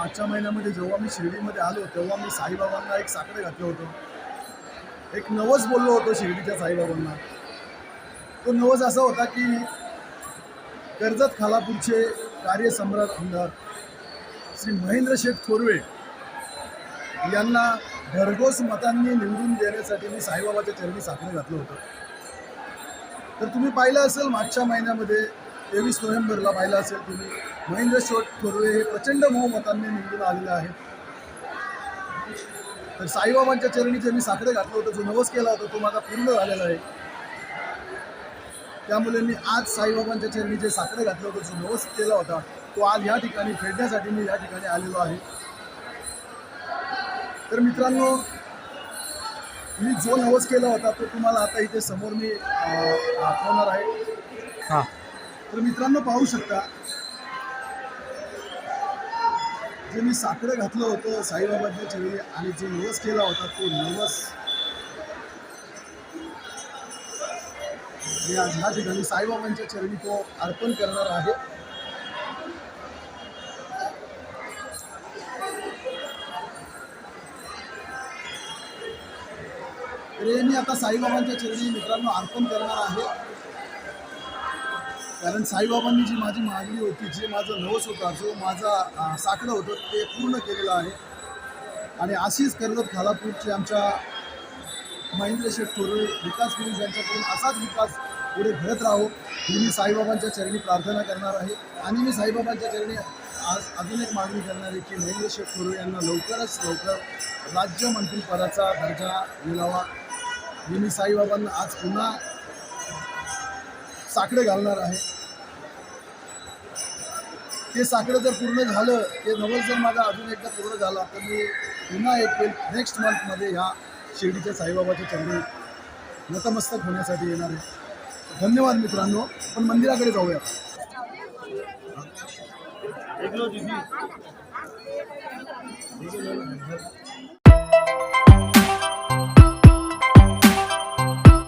मागच्या महिन्यामध्ये जेव्हा मी शिर्डीमध्ये आलो तेव्हा मी साईबाबांना एक साकडे घातलं होतं. एक नवस बोललो होतो शिर्डीच्या साईबाबांना. तो नवस असा होता की कर्जत खालापूरचे कार्यसम्राट आमदार श्री महेंद्र शेठ थोरवे यांना भरघोस मतांनी निवडून देण्यासाठी मी साईबाबाच्या चरणी साकडे घातलं होतं. तर तुम्ही पाहिलं असेल मागच्या महिन्यामध्ये तेवीस नोव्हेंबरला पाहिलं असेल तुम्ही. महेंद्र शेठ थोरवे हे प्रचंड बहुमतांनी निवडून आलेले आहेत. तर साईबाबांच्या चरणी जे मी साकडे घातलं होतं जो नवस केला होता तो माझा पूर्ण झालेला आहे. त्यामुळे मी आज साईबाबांच्या चरणी जे साकडे घातलं होतं जो नवस केला होता तो आज या ठिकाणी फेडण्यासाठी मी या ठिकाणी आलेलो आहे. तर मित्रांनो मी जो नवस केला होता तो तुम्हाला आता इथे समोर मी दाखवणार आहे. हां. तर मित्रांनो पाहू शकता जे मी साकडं घातलं होतं साईबाबांच्या चरणी आणि जो नवस केला होता तो नवस मी आज ह्या ठिकाणी साईबाबांच्या चरणी तो अर्पण करणार आहे. तर हे मी आता साईबाबांच्या चरणी मित्रांनो अर्पण करणार आहे. कारण साईबाबांनी जी माझी मागणी होती जे माझं नवस होता जो माझा साकडं होतं ते पूर्ण केलेलं आहे. आणि अशीच कर्जत खालापूरचे आमच्या महेंद्र शेठ थोरवे विकास पुरुष यांच्याकडून असाच विकास पुढे घडत राहो ही मी साईबाबांच्या चरणी प्रार्थना करणार आहे. आणि मी साईबाबांच्या चरणी आज अजून एक मागणी करणार आहे की महेंद्र शेठ थोरवे यांना लवकरच लवकर राज्यमंत्रीपदाचा दर्जा मिळावा. ही मी साईबाबांना आज पुन्हा साकडं घालणार आहे. ते साकडं जर पूर्ण झालं ते नवस जर माझा अजून एकदा पूर्ण झाला तर मी पुन्हा एक नेक्स्ट मंथमध्ये ह्या शिर्डीच्या साईबाबाच्या चरणी नतमस्तक होण्यासाठी येणार आहे. धन्यवाद मित्रांनो आपण मंदिराकडे जाऊया.